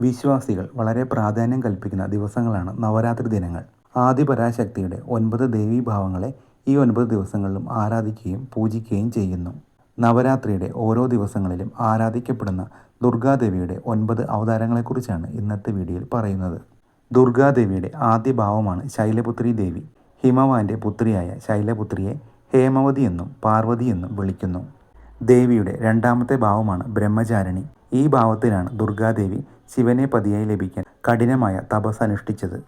വിശ്വാസികൾ വളരെ പ്രാധാന്യം കൽപ്പിക്കുന്ന ദിവസങ്ങളാണ് നവരാത്രി ദിനങ്ങൾ. ആദിപരാശക്തിയുടെ ഒൻപത് ദേവീഭാവങ്ങളെ ഈ ഒൻപത് ദിവസങ്ങളിലും ആരാധിക്കുകയും പൂജിക്കുകയും ചെയ്യുന്നു. നവരാത്രിയുടെ ഓരോ ദിവസങ്ങളിലും ആരാധിക്കപ്പെടുന്ന ദുർഗാദേവിയുടെ ഒൻപത് അവതാരങ്ങളെക്കുറിച്ചാണ് ഇന്നത്തെ വീഡിയോയിൽ പറയുന്നത്. ദുർഗാദേവിയുടെ ആദ്യ ഭാവമാണ് ശൈലപുത്രി ദേവി. ഹിമവാന്റെ പുത്രിയായ ശൈലപുത്രിയെ ഹേമവതി എന്നും പാർവതി എന്നും വിളിക്കുന്നു. ദേവിയുടെ രണ്ടാമത്തെ ഭാവമാണ് ബ്രഹ്മചാരിണി. ഈ ഭാവത്തിലാണ് ദുർഗാദേവി ശിവനെ പതിയായി ലഭിക്കാൻ കഠിനമായ തപസ് അനുഷ്ഠിച്ചത്.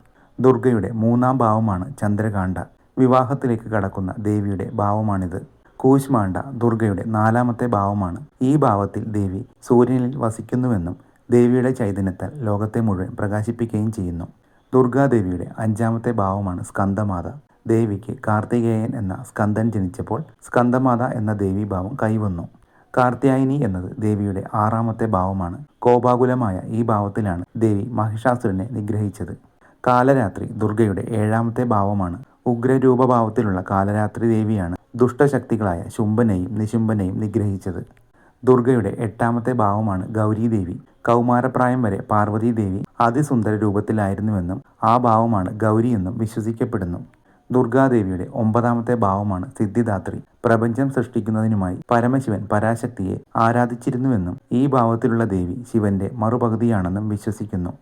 ദുർഗയുടെ മൂന്നാം ഭാവമാണ് ചന്ദ്രകാണ്ഡ വിവാഹത്തിലേക്ക് കടക്കുന്ന ദേവിയുടെ ഭാവമാണിത്. കൂശ്മാണ്ഡ ദുർഗയുടെ നാലാമത്തെ ഭാവമാണ്. ഈ ഭാവത്തിൽ ദേവി സൂര്യനിൽ വസിക്കുന്നുവെന്നും ദേവിയുടെ ചൈതന്യത്താൽ ലോകത്തെ മുഴുവൻ പ്രകാശിപ്പിക്കുകയും ചെയ്യുന്നു. ദുർഗാദേവിയുടെ അഞ്ചാമത്തെ ഭാവമാണ് സ്കന്ദമാത. ദേവിക്ക് കാർത്തികേയൻ എന്ന സ്കന്ദൻ ജനിച്ചപ്പോൾ സ്കന്ദമാത എന്ന ദേവീഭാവം കൈവന്നു. കാർത്യായനി എന്നത് ദേവിയുടെ ആറാമത്തെ ഭാവമാണ്. കോപാകുലമായ ഈ ഭാവത്തിലാണ് ദേവി മഹിഷാസുരനെ നിഗ്രഹിച്ചത്. കാലരാത്രി ദുർഗയുടെ ഏഴാമത്തെ ഭാവമാണ്. ഉഗ്രരൂപഭാവത്തിലുള്ള കാലരാത്രി ദേവിയാണ് ദുഷ്ടശക്തികളായ ശുംഭനെയും നിശുംഭനെയും നിഗ്രഹിച്ചത്. ദുർഗയുടെ എട്ടാമത്തെ ഭാവമാണ് ഗൗരീദേവി. കൗമാരപ്രായം വരെ പാർവതീദേവി അതിസുന്ദര രൂപത്തിലായിരുന്നുവെന്നും ആ ഭാവമാണ് ഗൗരിയെന്നും വിശ്വസിക്കപ്പെടുന്നു. ദുർഗാദേവിയുടെ ഒമ്പതാമത്തെ ഭാവമാണ് സിദ്ധിദാത്രി. പ്രപഞ്ചം സൃഷ്ടിക്കുന്നതിനുമായി പരമശിവൻ പരാശക്തിയെ ആരാധിച്ചിരുന്നുവെന്നും ഈ ഭാവത്തിലുള്ള ദേവി ശിവന്റെ മറുപകുതിയാണെന്നും വിശ്വസിക്കുന്നു.